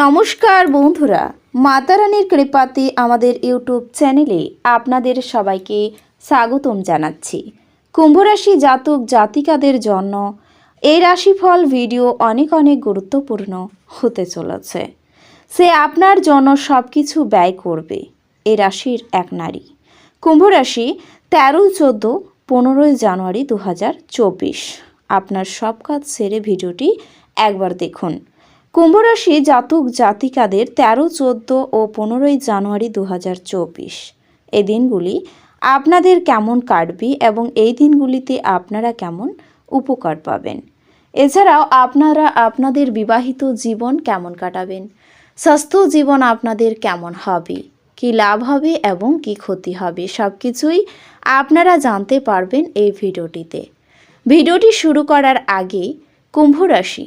নমস্কার বন্ধুরা মাতারানীর কৃপাতে আমাদের ইউটিউব চ্যানেলে আপনাদের সবাইকে স্বাগতম জানাচ্ছি। কুম্ভরাশি জাতক জাতিকাদের জন্য এই রাশিফল ভিডিও অনেক অনেক গুরুত্বপূর্ণ হতে চলেছে। সে আপনার জন্য সব কিছু ব্যয় করবে এই রাশির এক নারী। কুম্ভরাশি তেরো চোদ্দ, পনেরোই জানুয়ারি দু হাজার চব্বিশ। আপনার সব কাজ সেরে ভিডিওটি একবার দেখুন। কুম্ভরাশি জাতক জাতিকাদের তেরো, চোদ্দ ও পনেরোই জানুয়ারি দু হাজার চব্বিশ। এই দিনগুলি আপনাদের কেমন কাটবে এবং এই দিনগুলিতে আপনারা কেমন উপকার পাবেন? এছাড়াও আপনারা আপনাদের বিবাহিত জীবন কেমন কাটাবেন? স্বাস্থ্য জীবন আপনাদের কেমন হবে? কি লাভ হবে এবং কি ক্ষতি হবে? সব কিছুই আপনারা জানতে পারবেন এই ভিডিওটিতে। ভিডিওটি শুরু করার আগে কুম্ভ রাশি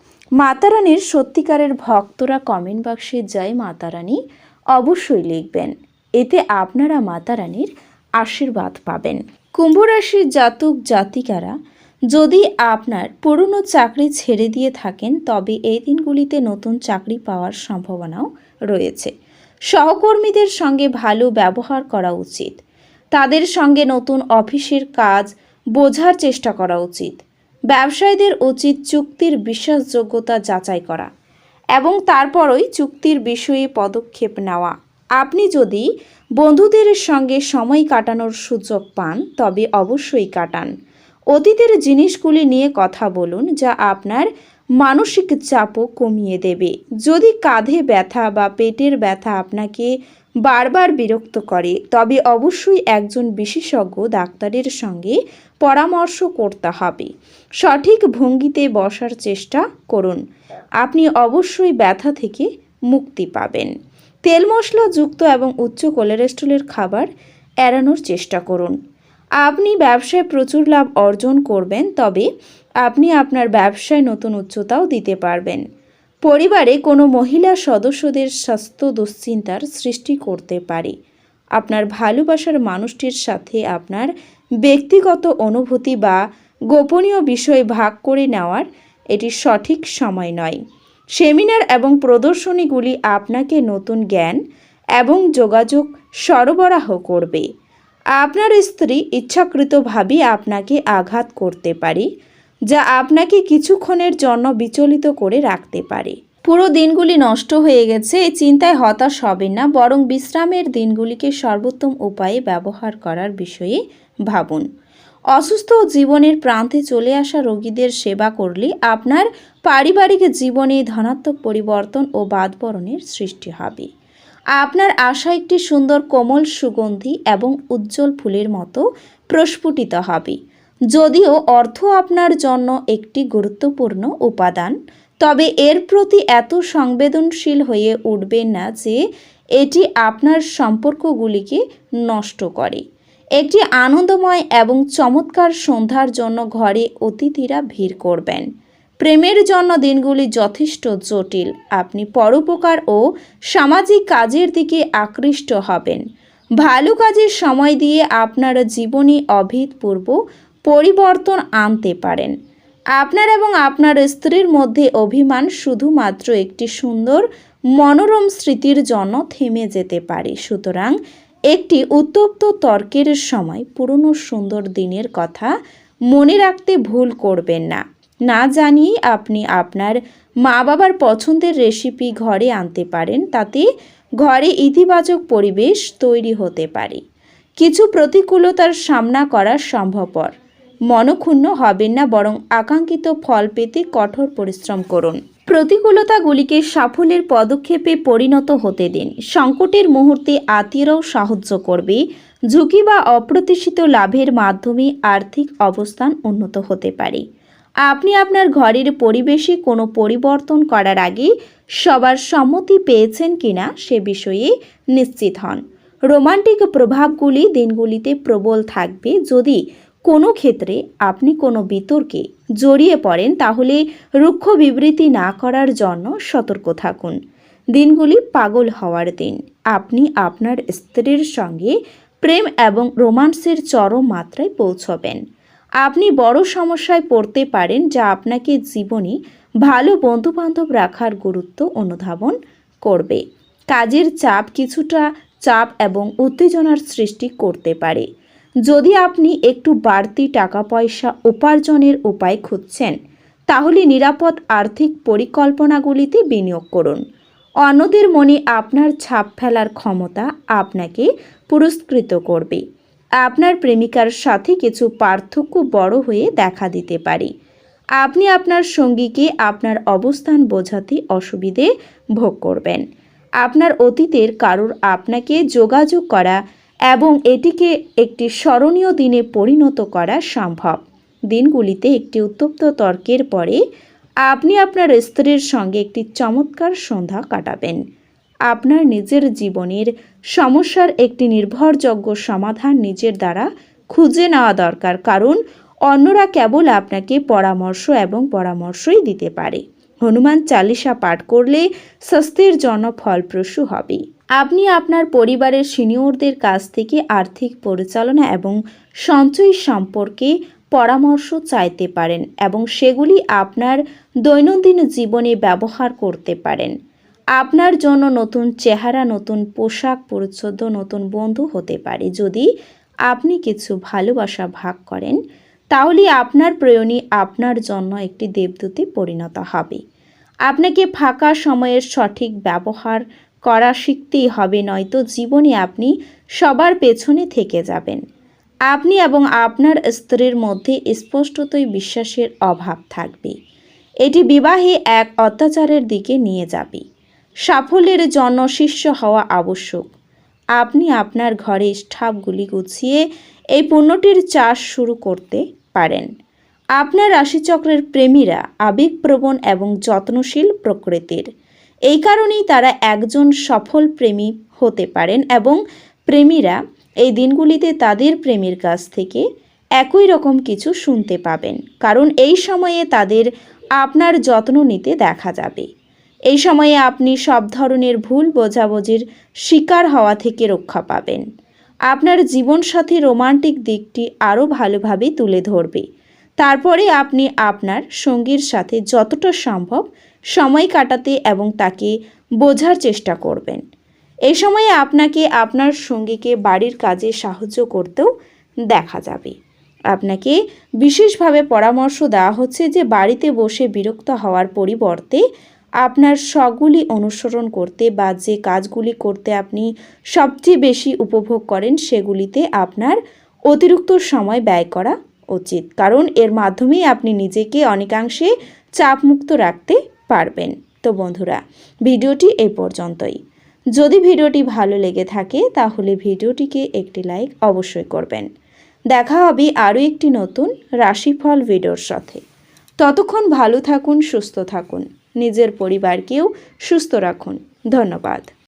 মাতারানীর সত্যিকারের ভক্তরা কমেন্ট বাক্সে জয় মাতারানী অবশ্যই লিখবেন। এতে আপনারা মাতারানীর আশীর্বাদ পাবেন। কুম্ভরাশির জাতক জাতিকারা, যদি আপনার পুরনো চাকরি ছেড়ে দিয়ে থাকেন, তবে এই দিনগুলিতে নতুন চাকরি পাওয়ার সম্ভাবনাও রয়েছে। সহকর্মীদের সঙ্গে ভালো ব্যবহার করা উচিত। তাদের সঙ্গে নতুন অফিসের কাজ বোঝার চেষ্টা করা উচিত। ব্যবসায়ীদের উচিত চুক্তির বিশ্বাসযোগ্যতা যাচাই করা এবং তারপরই চুক্তির বিষয়ে পদক্ষেপ নেওয়া। আপনি যদি বন্ধুদের সঙ্গে সময় কাটানোর সুযোগ পান, তবে অবশ্যই কাটান। অতীতের জিনিসগুলি নিয়ে কথা বলুন, যা আপনার মানসিক চাপও কমিয়ে দেবে। যদি কাঁধে ব্যথা বা পেটের ব্যথা আপনাকে বারবার বিরক্ত করে। তবে অবশ্যই একজন বিশেষজ্ঞ ডাক্তারের সঙ্গে পরামর্শ করতে হবে। সঠিক ভঙ্গিতে বসার চেষ্টা করুন। আপনি অবশ্যই ব্যথা থেকে মুক্তি পাবেন। তেল মশলাযুক্ত এবং উচ্চ কোলেস্ট্রলের খাবার এড়ানোর চেষ্টা করুন। আপনি ব্যবসায় প্রচুর লাভ অর্জন করবেন, তবে আপনি আপনার ব্যবসায় নতুন উচ্চতাও দিতে পারবেন। পরিবারে কোনো মহিলা সদস্যদের স্বাস্থ্য দুশ্চিন্তার সৃষ্টি করতে পারে। আপনার ভালোবাসার মানুষটির সাথে আপনার ব্যক্তিগত অনুভূতি বা গোপনীয় বিষয় ভাগ করে নেওয়ার এটি সঠিক সময় নয়। সেমিনার এবং প্রদর্শনীগুলি আপনাকে নতুন জ্ঞান এবং যোগাযোগ সরবরাহ করবে। আপনার স্ত্রী ইচ্ছাকৃতভাবে আপনাকে আঘাত করতে পারে। যা আপনাকে কিছুক্ষণের জন্য বিচলিত করে রাখতে পারে। পুরো দিনগুলি নষ্ট হয়ে গেছে, এই চিন্তায় হতাশ হবেন না, বরং বিশ্রামের দিনগুলিকে সর্বোত্তম উপায়ে ব্যবহার করার বিষয়ে ভাবুন। অসুস্থ জীবনের প্রান্তে চলে আসা রোগীদের সেবা করলে আপনার পারিবারিক জীবনে ধনাত্মক পরিবর্তন ও বাদবরণের সৃষ্টি হবে। আপনার আশা একটি সুন্দর কোমল সুগন্ধি এবং উজ্জ্বল ফুলের মতো প্রস্ফুটিত হবে। যদিও অর্থ আপনার জন্য একটি গুরুত্বপূর্ণ উপাদান, তবে এর প্রতি এত সংবেদনশীল হয়ে উঠবেন না যে এটি আপনার সম্পর্কগুলিকে নষ্ট করে। একটি আনন্দময় এবং চমৎকার সন্ধ্যার জন্য ঘরে অতিথিরা ভিড় করবেন। প্রেমের জন্য দিনগুলি যথেষ্ট জটিল। আপনি পরোপকার ও সামাজিক কাজের দিকে আকৃষ্ট হবেন। ভালো কাজের সময় দিয়ে আপনার জীবনে অভূতপূর্ব পরিবর্তন আনতে পারেন। আপনার এবং আপনার স্ত্রীর মধ্যে অভিমান শুধুমাত্র একটি সুন্দর, মনোরম স্মৃতির জন্য থেমে যেতে পারে। সুতরাং একটি উত্তপ্ত তর্কের সময় পুরনো সুন্দর দিনের কথা মনে রাখতে ভুল করবেন না। না জানিয়ে আপনি আপনার মা বাবার পছন্দের রেসিপি ঘরে আনতে পারেন, তাতে ঘরে ইতিবাচক পরিবেশ তৈরি হতে পারে। কিছু প্রতিকূলতার সামনা করা সম্ভবপর। মনক্ষুণ্ণ হবেন না, বরং আকাঙ্ক্ষিত ফল পেতে কঠোর পরিশ্রম করুন। প্রতিকূলতাগুলিকে সাফল্যের পদক্ষেপে পরিণত হতে দিন। সংকটের মুহূর্তে আত্মীয়রাও সাহায্য করবে। ঝুঁকি বা অপ্রত্যাশিত লাভের মাধ্যমে আর্থিক অবস্থান উন্নত হতে পারে। আপনি আপনার ঘরের পরিবেশে কোনো পরিবর্তন করার আগে সবার সম্মতি পেয়েছেন কিনা সে বিষয়ে নিশ্চিত হন। রোমান্টিক প্রভাবগুলি দিনগুলিতে প্রবল থাকবে। যদি কোনো ক্ষেত্রে আপনি কোনো বিতর্কে জড়িয়ে পড়েন, তাহলে রুক্ষ বিবৃতি না করার জন্য সতর্ক থাকুন। দিনগুলি পাগল হওয়ার দিন। আপনি আপনার স্ত্রীর সঙ্গে প্রেম এবং রোমান্সের চরম মাত্রায় পৌঁছবেন। আপনি বড় সমস্যায় পড়তে পারেন, যা আপনাকে জীবনে ভালো বন্ধুবান্ধব রাখার গুরুত্ব অনুধাবন করবে। কাজের চাপ কিছুটা চাপ এবং উত্তেজনার সৃষ্টি করতে পারে। যদি আপনি একটু বাড়তি টাকা পয়সা উপার্জনের উপায় খুঁজছেন, তাহলে নিরাপদ আর্থিক পরিকল্পনাগুলিতে বিনিয়োগ করুন। অন্যদের মনে আপনার ছাপ ফেলার ক্ষমতা আপনাকে পুরস্কৃত করবে। আপনার প্রেমিকার সাথে কিছু পার্থক্য বড় হয়ে দেখা দিতে পারে। আপনি আপনার সঙ্গীকে আপনার অবস্থান বোঝাতে অসুবিধে ভোগ করবেন। আপনার অতীতের কারোর আপনাকে যোগাযোগ করা এবং এটিকে একটি স্মরণীয় দিনে পরিণত করা সম্ভব। দিনগুলিতে একটি উত্তপ্ত তর্কের পরে আপনি আপনার স্ত্রীর সঙ্গে একটি চমৎকার সন্ধ্যা কাটাবেন। আপনার নিজের জীবনের সমস্যার একটি নির্ভরযোগ্য সমাধান নিজের দ্বারা খুঁজে নেওয়া দরকার, কারণ অন্যরা কেবল আপনাকে পরামর্শ এবং পরামর্শই দিতে পারে। হনুমান চালিসা পাঠ করলে স্বাস্থ্যের জন্য ফলপ্রসূ হবে আপনি আপনার পরিবারের সিনিয়রদের কাছ থেকে আর্থিক পরিচালনা এবং সঞ্চয় সম্পর্কে পরামর্শ চাইতে পারেন এবং সেগুলি আপনার দৈনন্দিন জীবনে ব্যবহার করতে পারেন। আপনার জন্য নতুন চেহারা, নতুন পোশাক পরিচ্ছদ, নতুন বন্ধু হতে পারে। যদি আপনি কিছু ভালোবাসা ভাগ করেন, তাহলে আপনার প্রেয়ণী আপনার জন্য একটি দেবদূতে পরিণত হবে। আপনাকে ফাঁকা সময়ের সঠিক ব্যবহার করা শিখতেই হবে, নয়তো জীবনে আপনি সবার পেছনে থেকে যাবেন। আপনি এবং আপনার স্ত্রীর মধ্যে স্পষ্টতই বিশ্বাসের অভাব থাকবে। এটি বিবাহে এক অত্যাচারের দিকে নিয়ে যাবে। সাফল্যের জন্য শিষ্য হওয়া আবশ্যক। আপনি আপনার ঘরে স্টাফগুলি গুছিয়ে এই পণ্যটির চাষ শুরু করতে পারেন। আপনার রাশিচক্রের প্রেমীরা আবেগপ্রবণ এবং যত্নশীল প্রকৃতির। এই কারণেই তারা একজন সফল প্রেমী হতে পারেন এবং প্রেমীরা এই দিনগুলিতে তাদের প্রেমীর কাছ থেকে একই রকম কিছু শুনতে পাবেন। কারণ এই সময়ে তাদের আপনার যত্ন নিতে দেখা যাবে। এই সময়ে আপনি সব ধরনের ভুল বোঝাবুঝির শিকার হওয়া থেকে রক্ষা পাবেন। আপনার জীবনসাথী রোমান্টিক দিকটি আরও ভালোভাবে তুলে ধরবে। তারপরে আপনি আপনার সঙ্গীর সাথে যতটা সম্ভব সময় কাটাতে এবং তাকে বোঝার চেষ্টা করবেন। এই সময়ে আপনাকে আপনার সঙ্গীকে বাড়ির কাজে সাহায্য করতেও দেখা যাবে। আপনাকে বিশেষভাবে পরামর্শ দেওয়া হচ্ছে যে বাড়িতে বসে বিরক্ত হওয়ার পরিবর্তে আপনার শখগুলি অনুসরণ করতে বা যে কাজগুলি করতে আপনি সবচেয়ে বেশি উপভোগ করেন সেগুলিতে আপনার অতিরিক্ত সময় ব্যয় করা উচিত, কারণ এর মাধ্যমেই আপনি নিজেকে অনেকাংশে চাপমুক্ত রাখতে পারবেন। তো বন্ধুরা, ভিডিওটি এই পর্যন্তই। যদি ভিডিওটি ভালো লেগে থাকে, তাহলে ভিডিওটিকে একটি লাইক অবশ্যই করবেন। দেখা হবে আরও একটি নতুন রাশিফল ভিডিওর সাথে। ততক্ষণ ভালো থাকুন, সুস্থ থাকুন। নিজের পরিবারকেও সুস্থ রাখুন। ধন্যবাদ।